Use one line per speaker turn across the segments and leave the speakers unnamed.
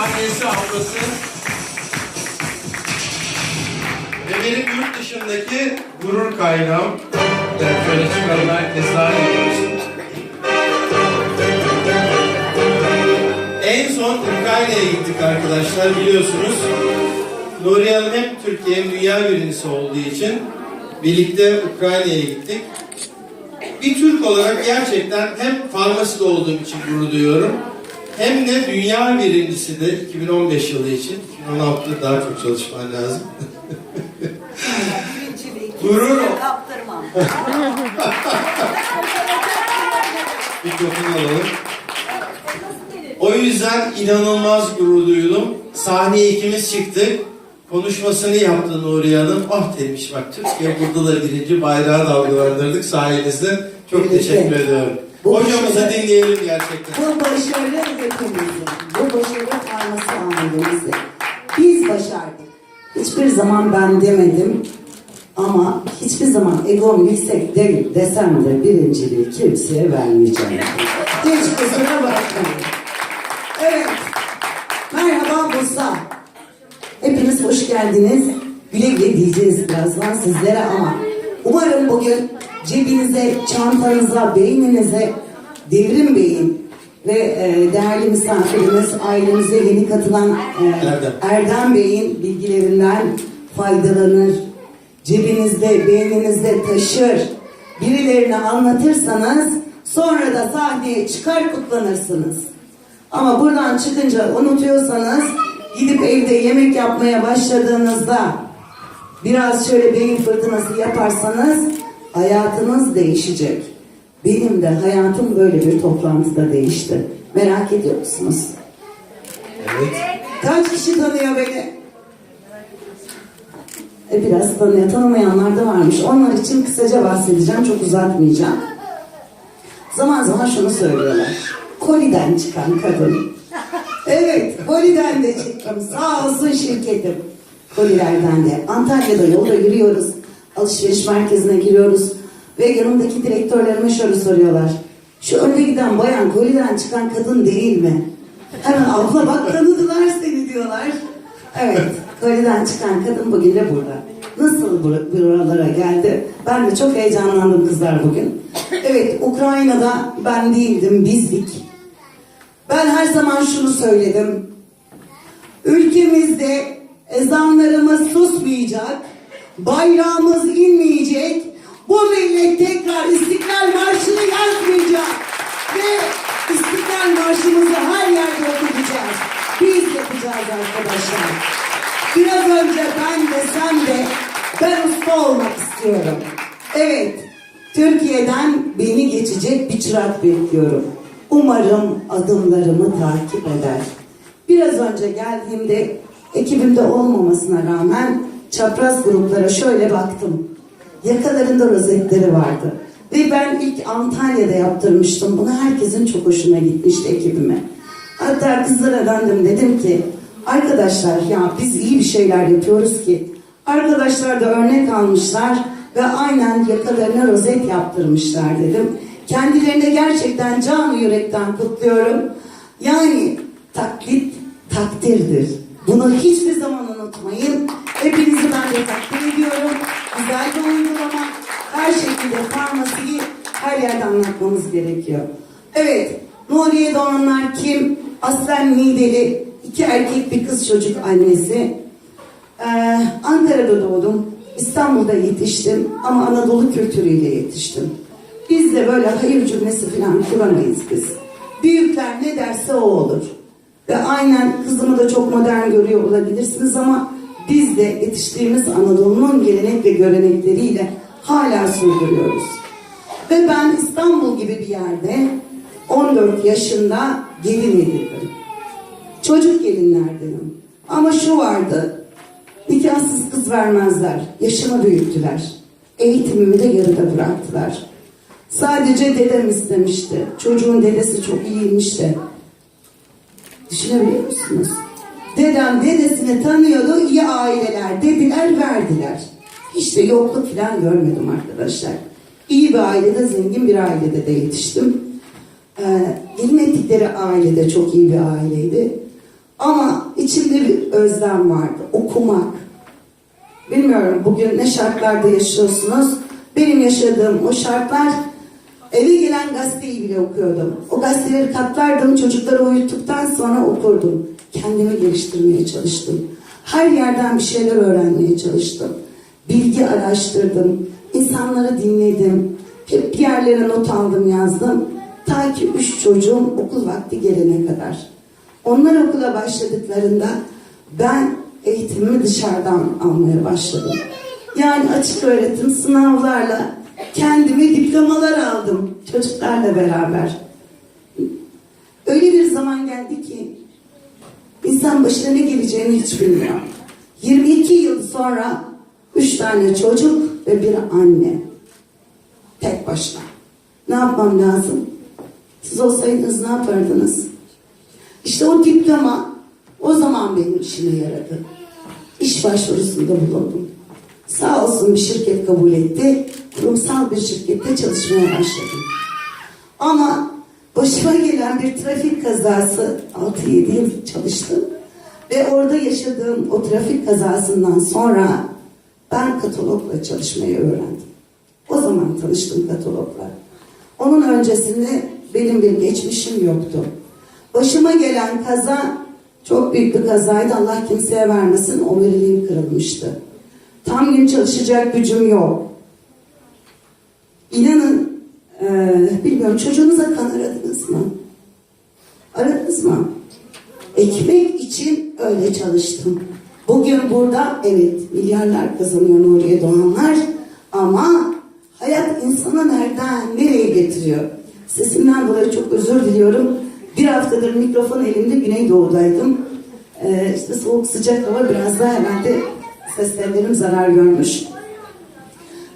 annesi, ablası. Ve benim yurt dışındaki gurur kaynağım. Yani şöyle çıkalım herkes daha iyi görsün. En son Ukrayna'ya gittik arkadaşlar biliyorsunuz. Nuriye Hanım hem Türkiye hem dünya birincisi olduğu için birlikte Ukrayna'ya gittik. Bir Türk olarak gerçekten hem farmaside olduğum için gurur duyuyorum. Hem de dünya birincisi de 2015 yılı için. 2016'da daha çok çalışman lazım. Gurur.
Kaptırmam.
Mikrofonu alalım. O yüzden inanılmaz gurur duydum. Sahneye ikimiz çıktık. Konuşmasını yaptı Nuriye Hanım. Ah demiş bak Türkiye burada da birinci bayrağı dalgalandırdık sayenizde. Çok teşekkür ediyorum.
Bu
Hocamızı
başarı-
dinleyelim gerçekten.
Bu başarı hepimizin. Bu başarı farmasi ailemizin. Biz başardık. Hiçbir zaman ben demedim. Ama hiçbir zaman egom yüksek değil desem de birinciliği kimseye vermeyeceğim. Hiç kusura bakmayın. Evet. Merhaba Bursa. Hepiniz hoş geldiniz. Güle güle diyeceğiz birazdan sizlere ama umarım bugün cebinize, çantanıza, beyninize devrim beyin ve e, değerli misafirimiz ailemize yeni katılan e,
Erdem.
Erdem Bey'in bilgilerinden faydalanır. Cebinizde, beyninizde taşır. Birilerine anlatırsanız sonra da sahneye çıkar kutlanırsınız. Ama buradan çıkınca unutuyorsanız gidip evde yemek yapmaya başladığınızda biraz şöyle beyin fırtınası yaparsanız hayatınız değişecek. Benim de hayatım böyle bir toplantıda değişti. Merak ediyor musunuz?
Evet.
Kaç kişi tanıyor beni? E biraz tanıyor. Tanımayanlar da varmış. Onlar için kısaca bahsedeceğim. Çok uzatmayacağım. Zaman zaman şunu söylüyorlar. Koliden çıkan kadın. Evet, Koliden de çıktım. Sağ olsun şirketim. Kolilerden de. Antalya'da yolda yürüyoruz. Alışveriş merkezine giriyoruz. Ve yanımdaki direktörlerime şöyle soruyorlar. Şu önde giden bayan koliden çıkan kadın değil mi? Hemen abla bak tanıdılar seni diyorlar. Evet, koliden çıkan kadın bugün de burada. Nasıl bur- buralara geldi? Ben de çok heyecanlandım kızlar bugün. Evet, Ukrayna'da ben değildim, bizdik. Ben her zaman şunu söyledim. Ülkemizde ezanlarımız susmayacak, bayrağımız inmeyecek, bu millet tekrar İstiklal Marşı'nı yazmayacak ve İstiklal Marşı'mızı her yerde okuyacağız. Biz yapacağız arkadaşlar. Biraz önce ben desem de ben usta olmak istiyorum. Evet, Türkiye'den beni geçecek bir çırak bekliyorum. Umarım adımlarımı takip eder. Biraz önce geldiğimde ekibimde olmamasına rağmen çapraz gruplara şöyle baktım. Yakalarında rozetleri vardı. Ve ben ilk Antalya'da yaptırmıştım. Bunu herkesin çok hoşuna gitmişti ekibime. Hatta kızlara döndüm dedim ki arkadaşlar ya biz iyi bir şeyler yapıyoruz ki arkadaşlar da örnek almışlar ve aynen yakalarına rozet yaptırmışlar dedim. Kendilerine gerçekten can yürekten kutluyorum. Yani taklit takdirdir. Bunu hiçbir zaman unutmayın. De takdir ediyorum. Güzel bir uygulama. Her şekilde farmasiyi her yerde anlatmamız gerekiyor. Evet, Nuriye Doğanlar kim? Aslen Nideli, iki erkek bir kız çocuk annesi. Ee, Ankara'da doğdum. İstanbul'da yetiştim ama Anadolu kültürüyle yetiştim. Biz de böyle hayır cümlesi falan kuramayız biz. Büyükler ne derse o olur. Ve aynen kızımı da çok modern görüyor olabilirsiniz ama biz de yetiştiğimiz Anadolu'nun gelenek ve görenekleriyle hala sürdürüyoruz. Ve ben İstanbul gibi bir yerde 14 yaşında gelin edildim. Çocuk gelinlerdenim. Ama şu vardı, nikahsız kız vermezler. Yaşımı büyüttüler. Eğitimimi de yarıda bıraktılar. Sadece dedem istemişti. Çocuğun dedesi çok iyiymiş de. Düşünebiliyor musunuz? Dedem dedesini tanıyordu, iyi aileler dediler, verdiler. Hiç de yokluk falan görmedim arkadaşlar. İyi bir ailede, zengin bir ailede de yetiştim. Ee, gelin ettikleri aile de çok iyi bir aileydi. Ama özlem vardı. Okumak. Bilmiyorum bugün ne şartlarda yaşıyorsunuz. Benim yaşadığım o şartlar eve gelen gazeteyi bile okuyordum. O gazeteleri katlardım, çocukları uyuttuktan sonra okurdum. Kendimi geliştirmeye çalıştım. Her yerden bir şeyler öğrenmeye çalıştım. Bilgi araştırdım, insanları dinledim. Hep bir yerlere not aldım, yazdım. Ta ki üç çocuğum okul vakti gelene kadar. Onlar okula başladıklarında ben eğitimimi dışarıdan almaya başladım. Yani açık öğretim sınavlarla kendime diplomalar aldım çocuklarla beraber. Öyle bir zaman geldi ki insan başına ne geleceğini hiç bilmiyor. 22 yıl sonra üç tane çocuk ve bir anne. Tek başına. Ne yapmam lazım? Siz olsaydınız ne yapardınız? İşte o diploma o zaman benim işime yaradı. İş başvurusunda bulundum. Sağ olsun bir şirket kabul etti. Kurumsal bir şirkette çalışmaya başladım. Ama başıma gelen bir trafik kazası 6-7 yıl çalıştım. Ve orada yaşadığım o trafik kazasından sonra ben katalogla çalışmayı öğrendim. O zaman tanıştım katalogla. Onun öncesinde benim bir geçmişim yoktu. Başıma gelen kaza çok büyük bir kazaydı. Allah kimseye vermesin. Omuriliğim kırılmıştı. Tam gün çalışacak gücüm yok. İnanın eee, bilmiyorum çocuğunuza kan aradınız mı? Aradınız mı? Ekmek için öyle çalıştım. Bugün burada evet milyarlar kazanıyor Nuriye Doğanlar ama hayat insanı nereden nereye getiriyor? Sesimden dolayı çok özür diliyorum. Bir haftadır mikrofon elimde Güneydoğu'daydım. Ee, işte soğuk sıcak hava biraz daha herhalde ses zarar görmüş.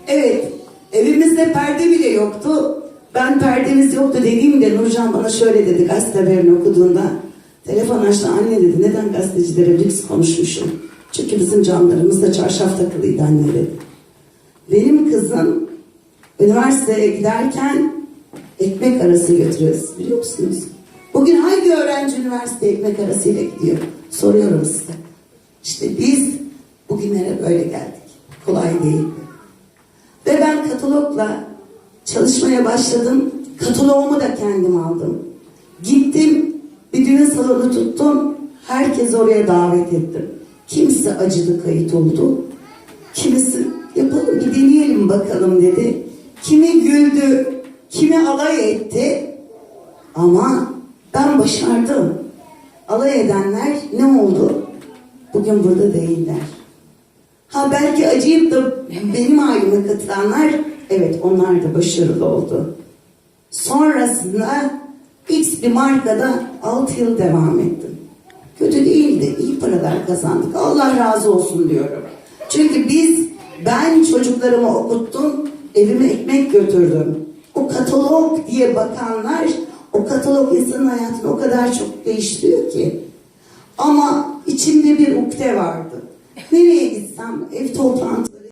Evet, evimizde perde bile yoktu. Ben perdemiz yoktu dediğimde Nurcan bana şöyle dedi gazete haberini okuduğunda. Telefon açtı anne dedi neden gazetecilere lüks konuşmuşum. Çünkü bizim camlarımızda çarşaf takılıydı anne dedi. Benim kızım üniversiteye giderken ekmek arası götürüyoruz biliyor musunuz? Bugün hangi öğrenci üniversiteye ekmek arasıyla gidiyor? Soruyorum size. İşte biz bugünlere böyle geldik. Kolay değil. Katalogla çalışmaya başladım. Katalogumu da kendim aldım. Gittim, bir düğün salonu tuttum. Herkes oraya davet ettim. Kimisi acılı kayıt oldu. Kimisi yapalım bir deneyelim bakalım dedi. Kimi güldü, kimi alay etti. Ama ben başardım. Alay edenler ne oldu? Bugün burada değiller. Ha belki acıyıp da benim aileme katılanlar evet onlar da başarılı oldu. Sonrasında X bir markada 6 yıl devam ettim. Kötü değildi. iyi paralar kazandık. Allah razı olsun diyorum. Çünkü biz ben çocuklarımı okuttum, evime ekmek götürdüm. O katalog diye bakanlar o katalog insanın hayatını o kadar çok değiştiriyor ki. Ama içimde bir ukde vardı. Nereye gitsem ev toplantı